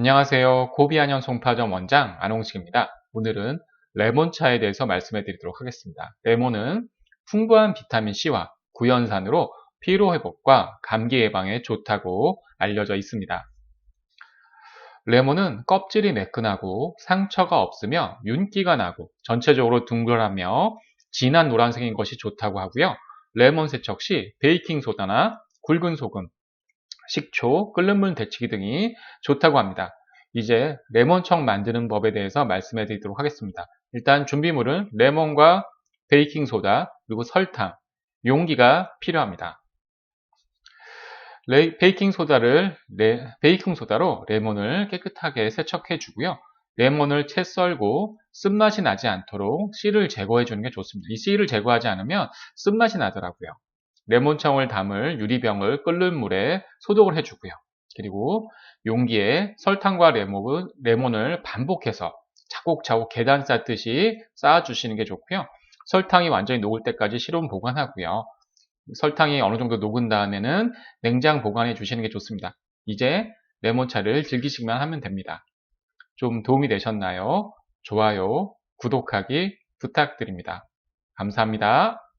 안녕하세요. 고비안현 송파점 원장 안홍식입니다. 오늘은 레몬차에 대해서 말씀해 드리도록 하겠습니다. 레몬은 풍부한 비타민C와 구연산으로 피로회복과 감기 예방에 좋다고 알려져 있습니다. 레몬은 껍질이 매끈하고 상처가 없으며 윤기가 나고 전체적으로 둥글하며 진한 노란색인 것이 좋다고 하고요. 레몬 세척 시 베이킹소다나 굵은 소금, 식초, 끓는 물 데치기 등이 좋다고 합니다. 이제 레몬청 만드는 법에 대해서 말씀해 드리도록 하겠습니다. 일단 준비물은 레몬과 베이킹소다, 그리고 설탕, 용기가 필요합니다. 레, 베이킹소다를 레, 베이킹소다로 레몬을 깨끗하게 세척해 주고요. 레몬을 채 썰고 쓴맛이 나지 않도록 씨를 제거해 주는 게 좋습니다. 이 씨를 제거하지 않으면 쓴맛이 나더라고요. 레몬청을 담을 유리병을 끓는 물에 소독을 해주고요. 그리고 용기에 설탕과 레몬, 레몬을 반복해서 차곡차곡 계단 쌓듯이 쌓아주시는 게 좋고요. 설탕이 완전히 녹을 때까지 실온 보관하고요. 설탕이 어느 정도 녹은 다음에는 냉장 보관해 주시는 게 좋습니다. 이제 레몬차를 즐기시기만 하면 됩니다. 좀 도움이 되셨나요? 좋아요, 구독하기 부탁드립니다. 감사합니다.